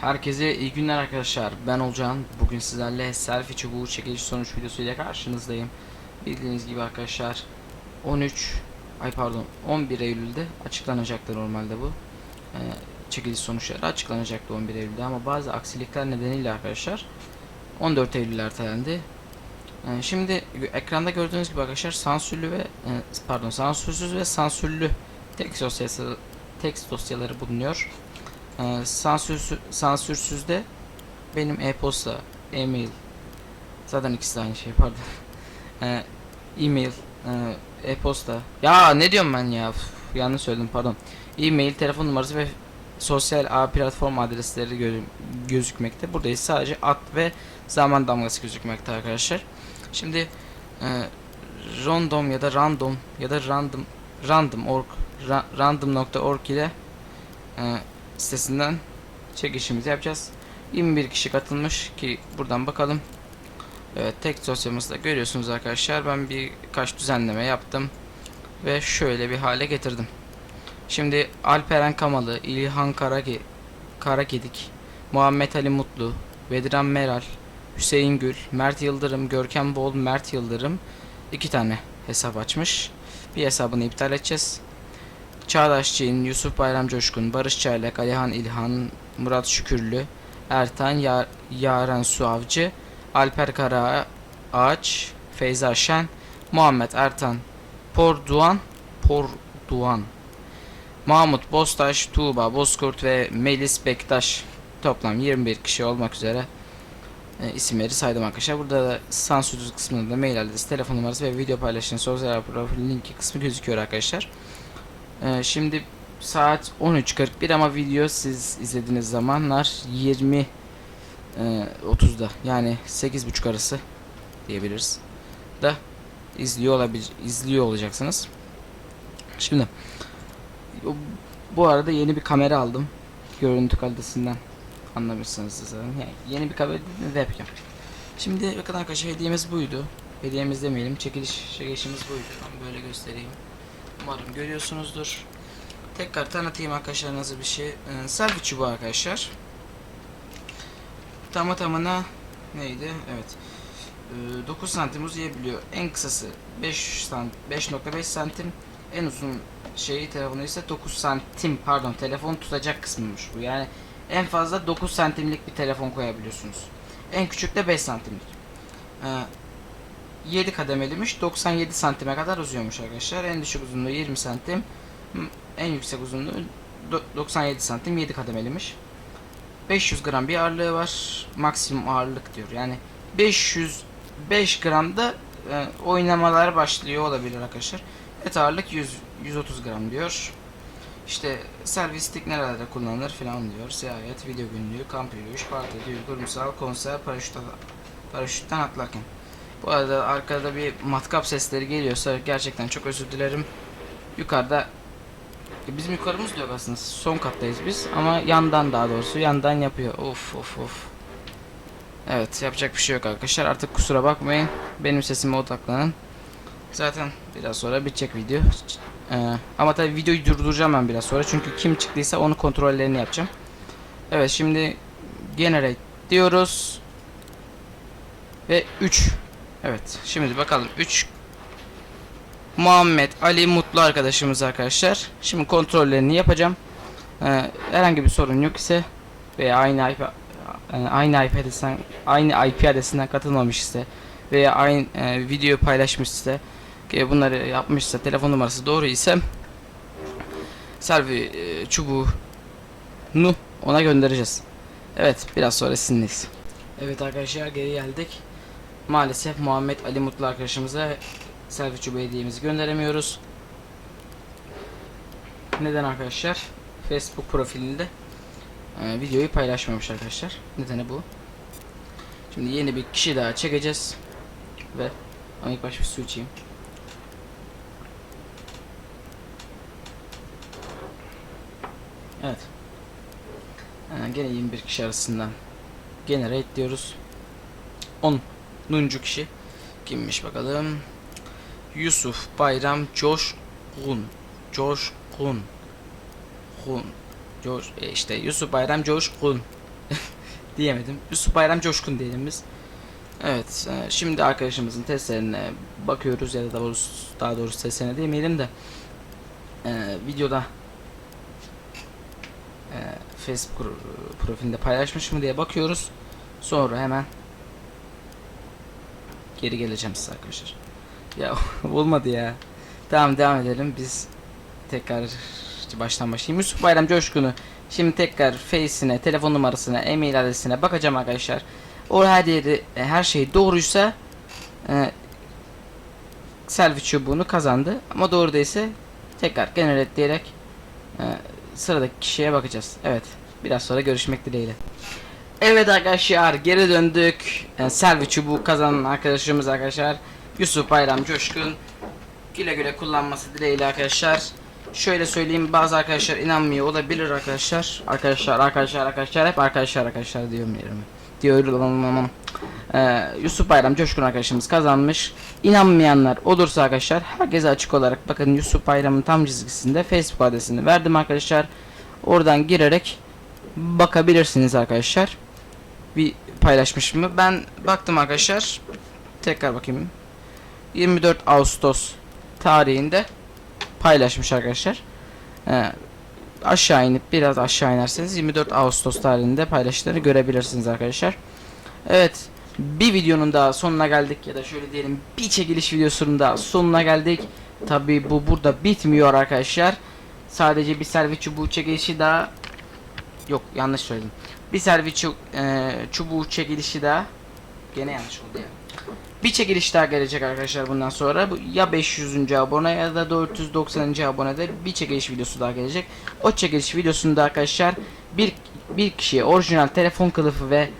Herkese iyi günler arkadaşlar. Ben Olcan. Bugün sizlerle selfie çubuğu çekiliş sonuç videosuyla karşınızdayım. Bildiğiniz gibi arkadaşlar 13 ay pardon 11 Eylül'de açıklanacaktı normalde bu. Ee, çekiliş sonuçları açıklanacaktı 11 Eylül'de ama bazı aksilikler nedeniyle arkadaşlar 14 Eylül ertelendi. Ee, şimdi ekranda gördüğünüz gibi arkadaşlar sansürlü ve e, pardon sansürsüz ve sansürlü tekst dosyası tekst dosyaları bulunuyor. Sansürsüz, sansürsüzde benim e-posta, e-mail zaten ikisi de aynı şey pardon. Ee, e-mail, e, e-posta. Ya ne diyorum ben ya? Üf, yanlış söyledim pardon. E-mail, telefon numarası ve sosyal ağ platform adresleri gö- gözükmekte. Burada ise sadece ad ve zaman damgası gözükmekte arkadaşlar. Şimdi e, random ya da random ya da random random.org ra- random.org ile e, sitesinden çekişimizi yapacağız. 21 kişi katılmış ki buradan bakalım. Evet tek dosyamızda görüyorsunuz arkadaşlar. Ben birkaç düzenleme yaptım ve şöyle bir hale getirdim. Şimdi Alperen Kamalı, İlhan Karage, Karagedik, Muhammed Ali Mutlu, Bedran Meral, Hüseyin Gül, Mert Yıldırım, Görkem Bol, Mert Yıldırım iki tane hesap açmış. Bir hesabını iptal edeceğiz. Çağdaş Çin, Yusuf Bayram Coşkun, Barış Çaylak, Alihan İlhan, Murat Şükürlü, Ertan Yar Yaren Suavcı, Alper Kara Ağaç, Feyza Şen, Muhammed Ertan, Porduan, Porduan, Mahmut Bostaş, Tuğba Bozkurt ve Melis Bektaş toplam 21 kişi olmak üzere e, isimleri saydım arkadaşlar. Burada da sansürsüz kısmında da mail adresi, telefon numarası ve video paylaşım sosyal profil linki kısmı gözüküyor arkadaşlar. Ee, şimdi saat 13.41 ama video siz izlediğiniz zamanlar 20 e, 30'da yani 8.30 arası diyebiliriz. Da izliyor olabil izliyor olacaksınız. Şimdi bu- arada yeni bir kamera aldım. Görüntü kalitesinden anlamışsınız zaten. Yani yeni bir kamera de yapacağım. Şimdi bakın arkadaşlar hediyemiz buydu. Hediyemiz demeyelim. Çekiliş çekilişimiz buydu. Ben böyle göstereyim. Umarım görüyorsunuzdur. Tekrar tanıtayım arkadaşlar nasıl bir şey. Ee, selfie çubuğu arkadaşlar. Tamı tamına neydi? Evet. Ee, 9 santim uzayabiliyor. En kısası 5 sant 5.5 santim. En uzun şeyi telefonu ise 9 santim pardon telefon tutacak kısmıymış bu. Yani en fazla 9 santimlik bir telefon koyabiliyorsunuz. En küçük de 5 santimlik. Ee, 7 kademelimiş. 97 santime kadar uzuyormuş arkadaşlar. En düşük uzunluğu 20 santim. En yüksek uzunluğu do- 97 santim 7 kademelimiş. 500 gram bir ağırlığı var. Maksimum ağırlık diyor. Yani 505 gramda e, oynamalar başlıyor olabilir arkadaşlar. Et ağırlık 100 130 gram diyor. İşte servis stick nerelerde kullanılır filan diyor. Seyahat, video günlüğü, kamp yürüyüş, parti, düğün, kurumsal, konser, paraşüt, paraşütten atlarken. Bu arada arkada bir matkap sesleri geliyorsa gerçekten çok özür dilerim. Yukarıda bizim yukarımız diyor aslında. Son kattayız biz ama yandan daha doğrusu yandan yapıyor. Of of of. Evet yapacak bir şey yok arkadaşlar. Artık kusura bakmayın. Benim sesime odaklanın. Zaten biraz sonra bitecek video. Ee, ama tabii videoyu durduracağım ben biraz sonra. Çünkü kim çıktıysa onu kontrollerini yapacağım. Evet şimdi generate diyoruz. Ve 3 Evet şimdi bakalım 3 Muhammed Ali Mutlu arkadaşımız arkadaşlar. Şimdi kontrollerini yapacağım. Ee, herhangi bir sorun yok ise veya aynı IP e, aynı IP adresinden aynı IP adresinden katılmamış ise veya aynı e, video paylaşmış ise ki bunları yapmışsa telefon numarası doğru ise selfie e, çubuğunu ona göndereceğiz. Evet biraz sonra sizinleyiz. Evet arkadaşlar geri geldik. Maalesef Muhammed Ali Mutlu arkadaşımıza selfie çubuğu hediyemizi gönderemiyoruz. Neden arkadaşlar? Facebook profilinde e, videoyu paylaşmamış arkadaşlar. Nedeni bu. Şimdi yeni bir kişi daha çekeceğiz. Ve ama ilk baş bir su içeyim. Evet. E, gene 21 kişi arasından generate diyoruz. 10 Nuncu kişi kimmiş bakalım. Yusuf Bayram. Coşkun. Hun. Coş, e, işte Yusuf Bayram Coşkun. diyemedim. Yusuf Bayram Coşkun diyelim biz. Evet, e, şimdi arkadaşımızın testlerine bakıyoruz ya da daha doğrusu, daha doğrusu testlerine demeyelim de e, videoda e, Facebook pro- profilinde paylaşmış mı diye bakıyoruz. Sonra hemen geri geleceğim size arkadaşlar. Ya olmadı ya. Tamam devam edelim. Biz tekrar baştan başlayayım. Yusuf Bayram Coşkun'u şimdi tekrar face'ine, telefon numarasına, e-mail adresine bakacağım arkadaşlar. O her yeri, e, her şey doğruysa e, selfie çubuğunu kazandı. Ama doğru değilse tekrar genel diyerek e, sıradaki kişiye bakacağız. Evet. Biraz sonra görüşmek dileğiyle. Evet arkadaşlar geri döndük. E, selfie çubuğu kazanan arkadaşımız arkadaşlar. Yusuf Bayram Coşkun. Güle güle kullanması dileğiyle arkadaşlar. Şöyle söyleyeyim bazı arkadaşlar inanmıyor olabilir arkadaşlar. Arkadaşlar arkadaşlar arkadaşlar hep arkadaşlar arkadaşlar diyorum yerime. Diyorum. Ee, Yusuf Bayram Coşkun arkadaşımız kazanmış. İnanmayanlar olursa arkadaşlar herkese açık olarak bakın Yusuf Bayram'ın tam çizgisinde Facebook adresini verdim arkadaşlar. Oradan girerek bakabilirsiniz arkadaşlar. Bir paylaşmış mı? Ben baktım arkadaşlar. Tekrar bakayım. 24 Ağustos tarihinde paylaşmış arkadaşlar. Ee, aşağı inip biraz aşağı inerseniz 24 Ağustos tarihinde paylaştıkları görebilirsiniz arkadaşlar. Evet bir videonun daha sonuna geldik ya da şöyle diyelim bir çekiliş videosunun da sonuna geldik. Tabi bu burada bitmiyor arkadaşlar. Sadece bir selfie çubuğu çekilişi daha yok yanlış söyledim. Bir selfie çu- e, çubuğu çekilişi daha gene yanlış oldu ya. Bir çekiliş daha gelecek arkadaşlar bundan sonra. Bu ya 500. abone ya da 490. abonede bir çekiliş videosu daha gelecek. O çekiliş videosunda arkadaşlar bir bir kişiye orijinal telefon kılıfı ve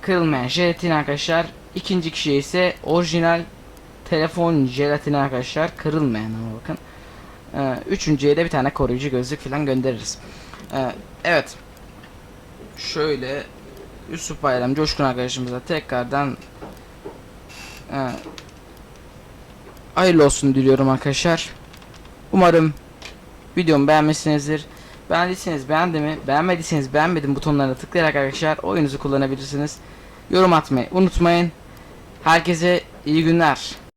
kırılmayan jelatin arkadaşlar. İkinci kişiye ise orijinal telefon jelatini arkadaşlar. Kırılmayan ama bakın. Ee, üçüncüye de bir tane koruyucu gözlük falan göndeririz. Ee, evet. Şöyle Yusuf Bayram Coşkun arkadaşımıza tekrardan ee, hayırlı olsun diliyorum arkadaşlar. Umarım videomu beğenmişsinizdir. Beğendiyseniz beğendi mi? Beğenmediyseniz beğenmedim butonlarına tıklayarak arkadaşlar oyunuzu kullanabilirsiniz. Yorum atmayı unutmayın. Herkese iyi günler.